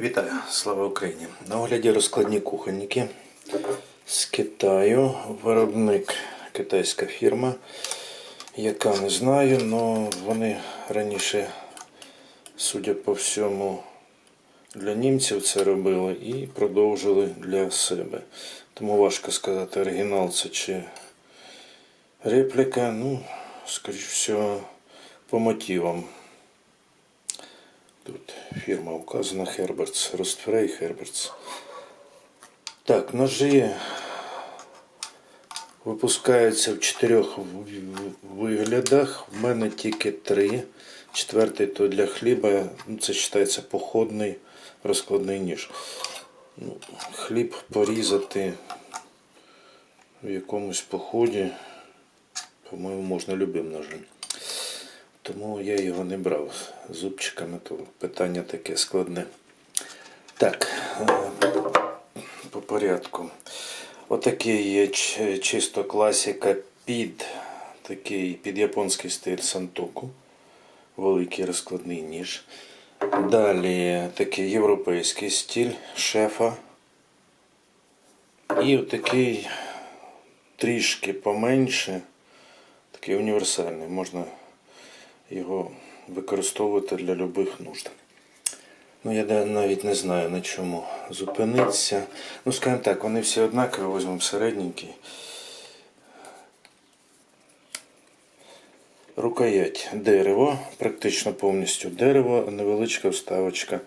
Вітаю, слава Україні! На огляді розкладні кухонники з Китаю. Виробник китайська фірма, яка не знаю, але вони раніше, судя по всьому, для німців це робили і продовжили для себе. Тому важко сказати, оригінал це чи репліка. Ну, скоріш всього, по мотивам. Фірма указана Herberts, Ростфрей Herberts. Так, ножі випускаються в чотирьох виглядах. В мене тільки три. Четвертий то для хліба. Ну, Це вважається походний розкладний ніж. Ну, хліб порізати в якомусь поході, по-моєму, можна любим ножем. Тому я його не брав зубчиками, то питання таке складне. Так, е, по порядку. Отакий є чисто класика під такий під японський стиль сантоку. Великий розкладний ніж. Далі такий європейський стиль шефа. І отакий трішки поменше, такий універсальний. Можна його використовувати для любих нужд. Ну, я навіть не знаю на чому зупинитися. Ну, скажімо так, вони всі однакові, візьмемо середненький. Рукоять дерево, практично повністю дерево, невеличка вставочка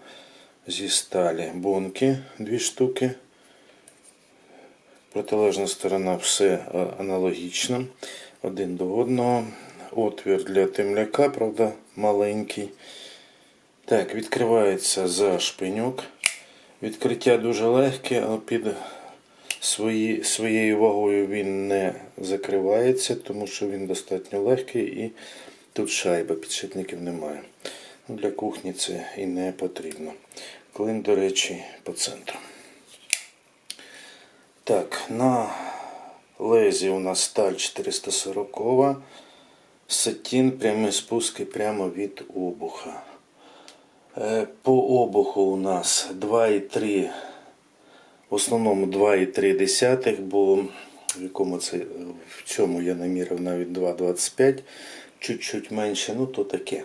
зі сталі. Бонки дві штуки. Протилежна сторона все аналогічно. Один до одного. Отвір для темляка, правда, маленький. Так, відкривається за шпиньок. Відкриття дуже легке, але під свої, своєю вагою він не закривається, тому що він достатньо легкий і тут шайба, підшипників немає. Для кухні це і не потрібно. Клин, до речі, по центру. Так, на лезі у нас сталь 440, сатін, прямі спуски прямо від обуха. Е, По обуху у нас 2,3, в основному 2,3 бо в якому це в цьому я намірив навіть 2,25, чуть-чуть менше, ну то таке.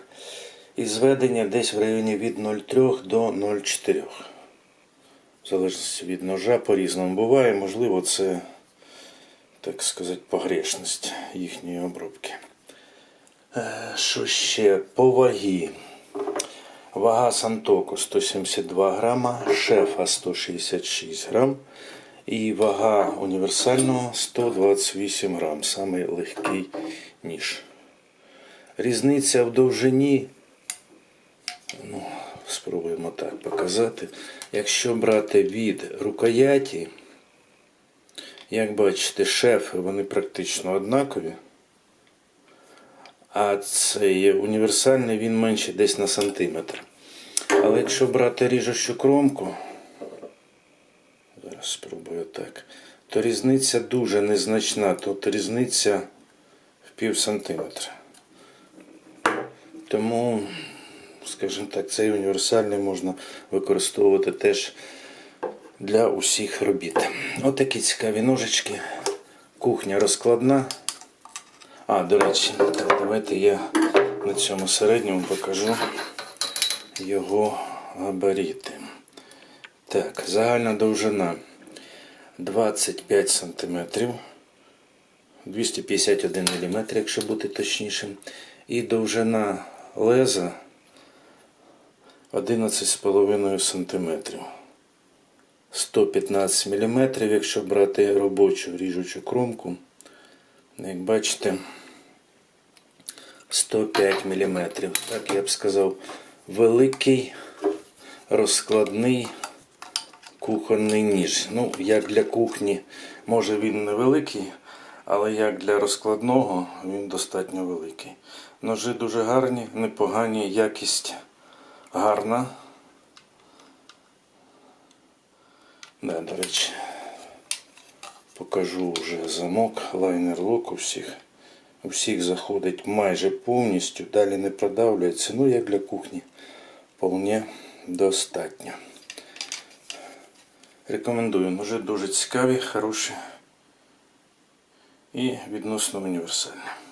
І зведення десь в районі від 0,3 до 0,4. В залежності від ножа по-різному буває, можливо, це, так сказати, погрешність їхньої обробки. Е, Що ще? По вагі. Вага Сантоку 172 грама, шефа 166 грам і вага універсального 128 грам, самий легкий ніж. Різниця в довжині, ну, спробуємо так показати. Якщо брати від рукояті, як бачите, шефи вони практично однакові. А цей універсальний він менше десь на сантиметр. Але якщо брати ріжущу кромку, зараз спробую так, то різниця дуже незначна. Тут різниця в пів сантиметра. Тому, скажімо так, цей універсальний можна використовувати теж для усіх робіт. Отакі цікаві ножички. Кухня розкладна. А, до речі, так, давайте я на цьому середньому покажу його габаріти. Так, загальна довжина 25 см, 251 мм, якщо бути точнішим. І довжина леза 11,5 см. 115 мм, якщо брати робочу ріжучу кромку. Як бачите, 105 мм. Так я б сказав, великий розкладний кухонний ніж. Ну, як для кухні, може він невеликий, але як для розкладного він достатньо великий. Ножи дуже гарні, непогані, якість гарна. Да, до речі, покажу вже замок, лайнер лок у всіх. У всіх заходить майже повністю, далі не продавлюється. Ну, як для кухні, вполне достатньо. Рекомендую, ножи дуже цікаві, хороші і відносно універсальні.